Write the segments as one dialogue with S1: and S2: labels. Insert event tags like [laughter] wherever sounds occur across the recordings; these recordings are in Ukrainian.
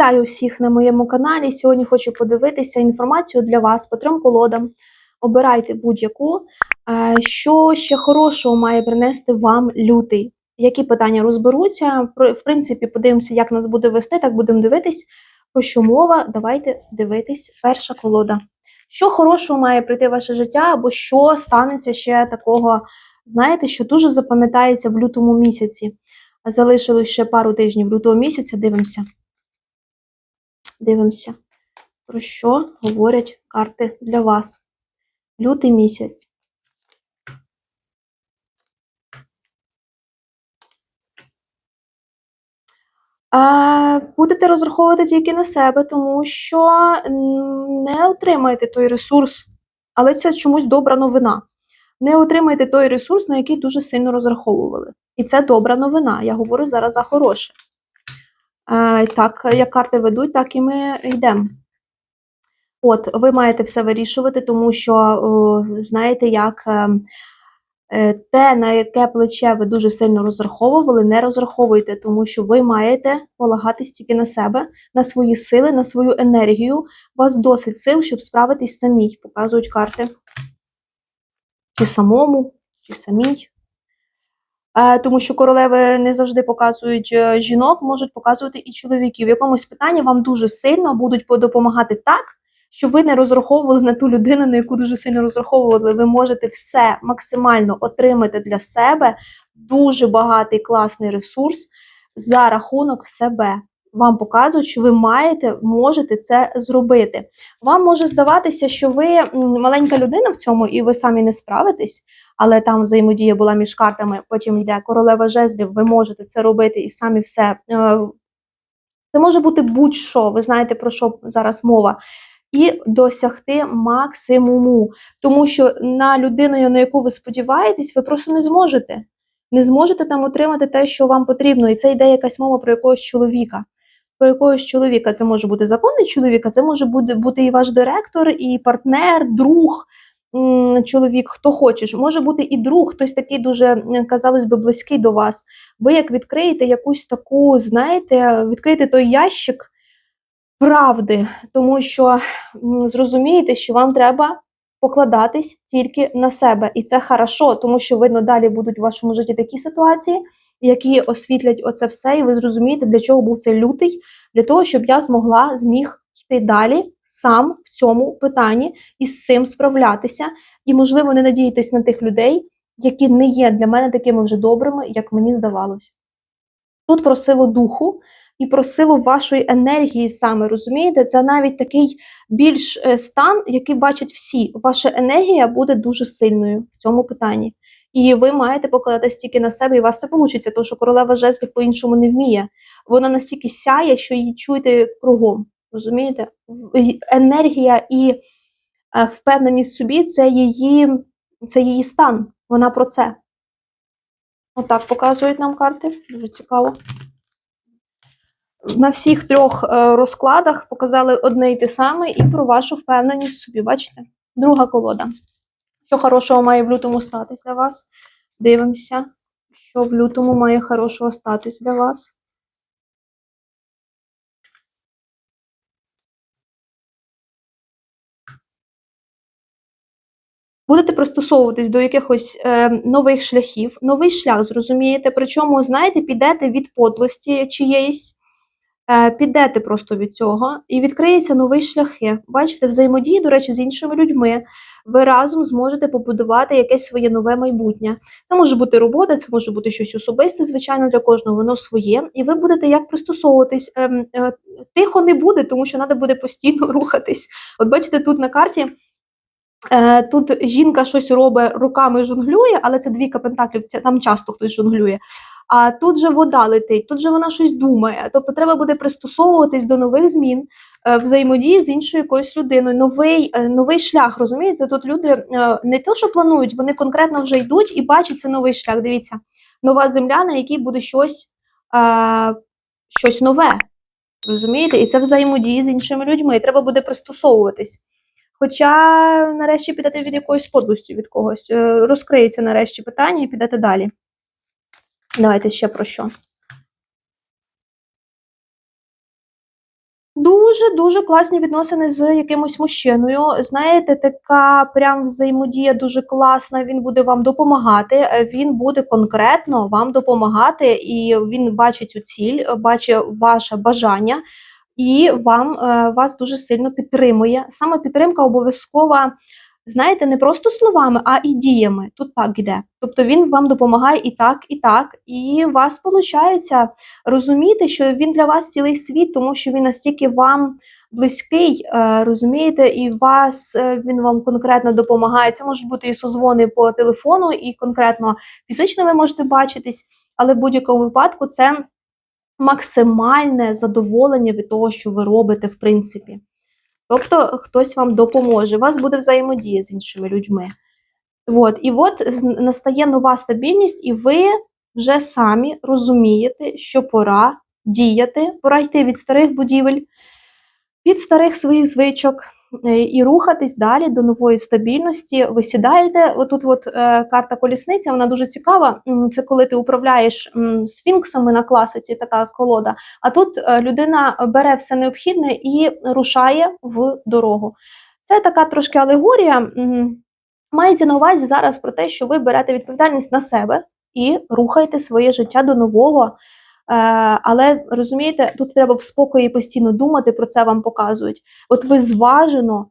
S1: Вітаю всіх на моєму каналі. Сьогодні хочу подивитися інформацію для вас по трьом колодам. Обирайте будь-яку. Е, Що ще хорошого має принести вам лютий? Які питання розберуться? В принципі, подивимося, як нас буде вести, так будемо дивитись. Про що мова? Давайте дивитись. Перша колода. Що хорошого має прийти в ваше життя, або що станеться ще такого, знаєте, що дуже запам'ятається в лютому місяці? Залишилось ще пару тижнів лютого місяця. Дивимося. Дивимося, про що говорять карти для вас. Лютий місяць. Будете розраховувати тільки на себе, тому що не отримаєте той ресурс, але це чомусь добра новина. Не отримаєте той ресурс, на який дуже сильно розраховували. І це добра новина. Я говорю зараз за хороше. Так, як карти ведуть, так і ми йдемо. От, ви маєте все вирішувати, тому що знаєте, як е, е, те, на яке плече ви дуже сильно розраховували, не розраховуйте, тому що ви маєте полагатись тільки на себе, на свої сили, на свою енергію. У вас досить сил, щоб справитись самій, показують карти. Чи самому, чи самій. Е, Тому що королеви не завжди показують е, жінок, можуть показувати і чоловіків. В якомусь питанні вам дуже сильно будуть допомагати так, що ви не розраховували на ту людину, на яку дуже сильно розраховували. Ви можете все максимально отримати для себе дуже багатий класний ресурс за рахунок себе. Вам показують, що ви маєте, можете це зробити. Вам може здаватися, що ви маленька людина в цьому, і ви самі не справитесь але там взаємодія була між картами. Потім йде королева жезлів, ви можете це робити і самі все. е, Це може бути будь-що, ви знаєте, про що зараз мова. І досягти максимуму. Тому що на людину, на яку ви сподіваєтесь, ви просто не зможете. Не зможете там отримати те, що вам потрібно. І це йде якась мова про якогось чоловіка. Про якогось чоловіка це може бути законний чоловік, а це може бути, бути і ваш директор, і партнер, друг, чоловік, хто хочеш. Може бути і друг, хтось такий дуже, казалось би, близький до вас. Ви як відкриєте якусь таку, знаєте, відкриєте той ящик правди, тому що зрозумієте, що вам треба покладатись тільки на себе. І це хорошо, тому що видно, далі будуть в вашому житті такі ситуації, які освітлять оце все, і ви зрозумієте, для чого був цей лютий, для того, щоб я змогла зміг йти далі сам в цьому питанні і з цим справлятися. І, можливо, не надіятись на тих людей, які не є для мене такими вже добрими, як мені здавалось. Тут про силу духу і про силу вашої енергії саме, розумієте? Це навіть такий більш е, стан, який бачать всі. Ваша енергія буде дуже сильною в цьому питанні. І ви маєте покладатись тільки на себе, і у вас це вийде, тому що королева жезлів по-іншому не вміє. Вона настільки сяє, що її чуєте кругом. Розумієте? Енергія і е, впевненість в собі це її, це її стан. Вона про це. Отак показують нам карти. Дуже цікаво. На всіх трьох е, розкладах показали одне й те саме і про вашу впевненість в собі. Бачите? Друга колода. Що хорошого має в лютому статись для вас? Дивимося, що в лютому має хорошого статись для вас. Будете пристосовуватись до якихось е, нових шляхів, новий шлях зрозумієте. Причому, знаєте, підете від подлості чиєїсь, підете просто від цього, і відкриються нові шляхи. Бачите, взаємодії, до речі, з іншими людьми. Ви разом зможете побудувати якесь своє нове майбутнє. Це може бути робота, це може бути щось особисте, звичайно, для кожного воно своє. І ви будете як пристосовуватись. Ем, е, тихо не буде, тому що треба буде постійно [laughs] рухатись. От бачите, тут на карті. Е, Тут жінка щось робить руками жонглює, але це двійка пентаклів, там часто хтось жонглює. А тут же вода летить, тут же вона щось думає. Тобто треба буде пристосовуватись до нових змін, е, взаємодії з іншою якоюсь людиною. Новий, е, новий шлях, розумієте? Тут люди е, не те, що планують, вони конкретно вже йдуть і бачать це новий шлях. Дивіться, нова земля, на якій буде щось, щось нове. Розумієте? І це взаємодії з іншими людьми. І треба буде пристосовуватись. Хоча нарешті підете від якоїсь подлості від когось. Розкриється нарешті питання і підете далі. Давайте ще про що. Дуже-дуже класні відносини з якимось мужчиною. Знаєте, така прям взаємодія дуже класна. Він буде вам допомагати. Він буде конкретно вам допомагати, і він бачить цю ціль, бачить ваше бажання, і вам е, вас дуже сильно підтримує. Саме підтримка обов'язкова. Знаєте, не просто словами, а і діями. Тут так іде. Тобто він вам допомагає і так, і так, і у вас виходить розуміти, що він для вас цілий світ, тому що він настільки вам близький, е, розумієте, і вас е, він вам конкретно допомагає. Це можуть бути і созвони по телефону, і конкретно фізично ви можете бачитись, але в будь-якому випадку це максимальне задоволення від того, що ви робите, в принципі. Тобто хтось вам допоможе, у вас буде взаємодія з іншими людьми. От, і от настає нова стабільність, і ви вже самі розумієте, що пора діяти, пора йти від старих будівель, від старих своїх звичок і рухатись далі до нової стабільності. Ви сідаєте, отут от, е, карта колісниця, вона дуже цікава. Це коли ти управляєш сфінксами на класиці, така колода. А тут е, людина бере все необхідне і рушає в дорогу. Це така трошки алегорія. Мається на увазі зараз про те, що ви берете відповідальність на себе і рухаєте своє життя до нового. Е, але розумієте, тут треба в спокої постійно думати, про це вам показують. От ви зважено,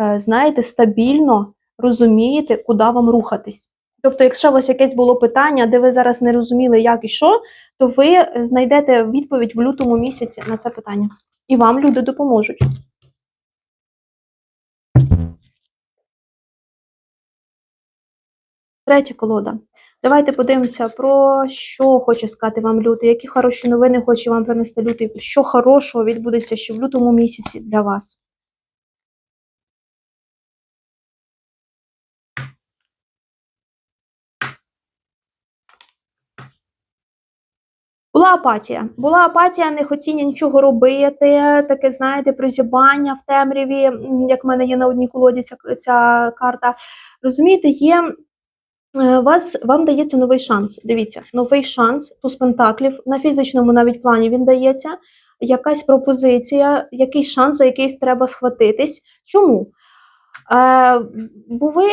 S1: е, знаєте, стабільно розумієте, куди вам рухатись. Тобто, якщо у вас якесь було питання, де ви зараз не розуміли, як і що, то ви знайдете відповідь в лютому місяці на це питання. І вам люди допоможуть. Третя колода. Давайте подивимося, про що хоче сказати вам лютий, які хороші новини хоче вам принести лютий, що хорошого відбудеться ще в лютому місяці для вас. Була апатія. Була апатія, нехотіння нічого робити, таке, знаєте, прозябання в темряві, як в мене є на одній колоді ця, ця карта. Розумієте, є Вас вам дається новий шанс. Дивіться, новий шанс туз пентаклів на фізичному навіть плані він дається. Якась пропозиція, якийсь шанс, за якийсь треба схватитись. Чому? Е, бо ви,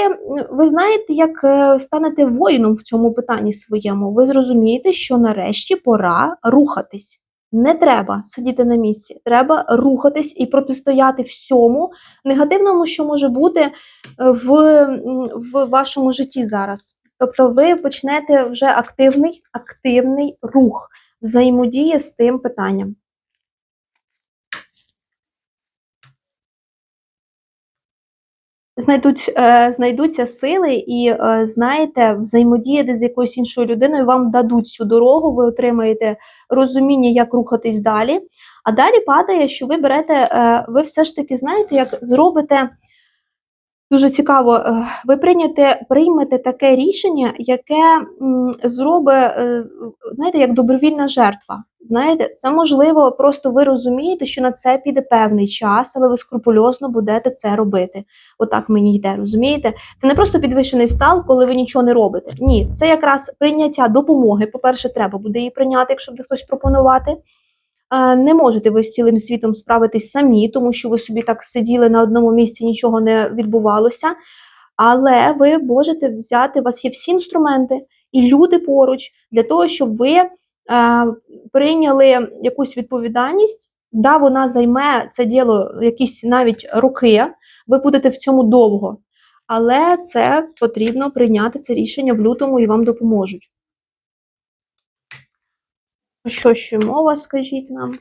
S1: ви знаєте, як е, станете воїном в цьому питанні своєму. Ви зрозумієте, що нарешті пора рухатись. Не треба сидіти на місці, треба рухатись і протистояти всьому негативному, що може бути е, в, в вашому житті зараз. Тобто ви почнете вже активний, активний рух взаємодії з тим питанням. Знайдуть, е, знайдуться сили і, е, знаєте, взаємодіяти з якоюсь іншою людиною, вам дадуть цю дорогу, ви отримаєте розуміння, як рухатись далі. А далі падає, що ви берете, е, ви все ж таки знаєте, як зробите. Дуже цікаво, е, ви прийняте, приймете таке рішення, яке зробить, е, знаєте, як добровільна жертва. Знаєте, це можливо, просто ви розумієте, що на це піде певний час, але ви скрупульозно будете це робити. Отак мені йде, розумієте? Це не просто підвищений стал, коли ви нічого не робите. Ні, це якраз прийняття допомоги. По-перше, треба буде її прийняти, якщо буде хтось пропонувати. Не можете ви з цілим світом справитись самі, тому що ви собі так сиділи на одному місці, нічого не відбувалося. Але ви можете взяти, у вас є всі інструменти і люди поруч для того, щоб ви е, прийняли якусь відповідальність. Да, вона займе це діло якісь навіть роки, ви будете в цьому довго. Але це потрібно прийняти це рішення в лютому і вам допоможуть. Що ще мова, скажіть нам?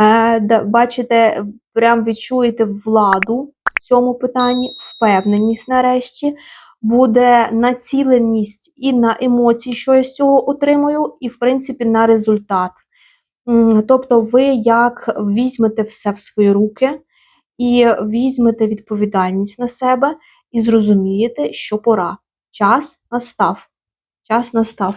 S1: Е, да, бачите, прям відчуєте владу в цьому питанні, впевненість нарешті, буде націленість і на емоції, що я з цього отримую, і, в принципі, на результат. Тобто, ви як візьмете все в свої руки і візьмете відповідальність на себе і зрозумієте, що пора. Час настав. Час настав.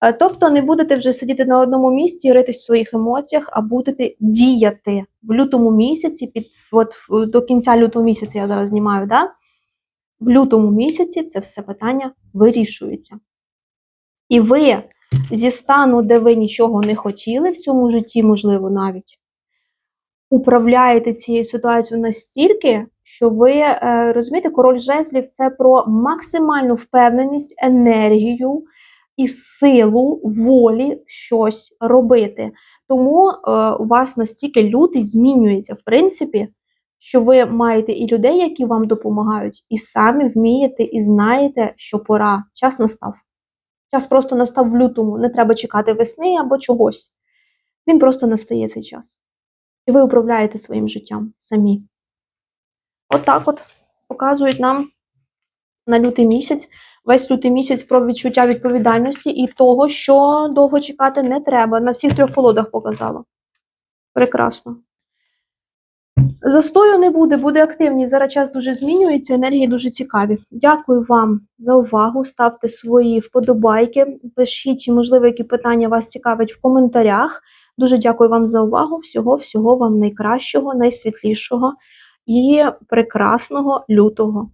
S1: Е, Тобто не будете вже сидіти на одному місці ритись в своїх емоціях, а будете діяти в лютому місяці, під от до кінця лютого місяця я зараз знімаю, да? в лютому місяці це все питання вирішується. І ви зі стану, де ви нічого не хотіли в цьому житті, можливо, навіть, управляєте цією ситуацією настільки, що ви е, розумієте, король жезлів це про максимальну впевненість, енергію і силу волі щось робити. Тому е, у вас настільки лютий змінюється, в принципі, що ви маєте і людей, які вам допомагають, і самі вмієте і знаєте, що пора. Час настав. Час просто настав в лютому. Не треба чекати весни або чогось. Він просто настає цей час. І ви управляєте своїм життям самі. Отак от, показують нам на лютий місяць. Весь лютий місяць про відчуття відповідальності і того, що довго чекати не треба. На всіх трьох колодах показала. Прекрасно. Застою не буде, буде активність. Зараз час дуже змінюється, енергії дуже цікаві. Дякую вам за увагу. Ставте свої вподобайки. Пишіть, можливо, які питання вас цікавить в коментарях. Дуже дякую вам за увагу. Всього, всього вам найкращого, найсвітлішого і прекрасного лютого.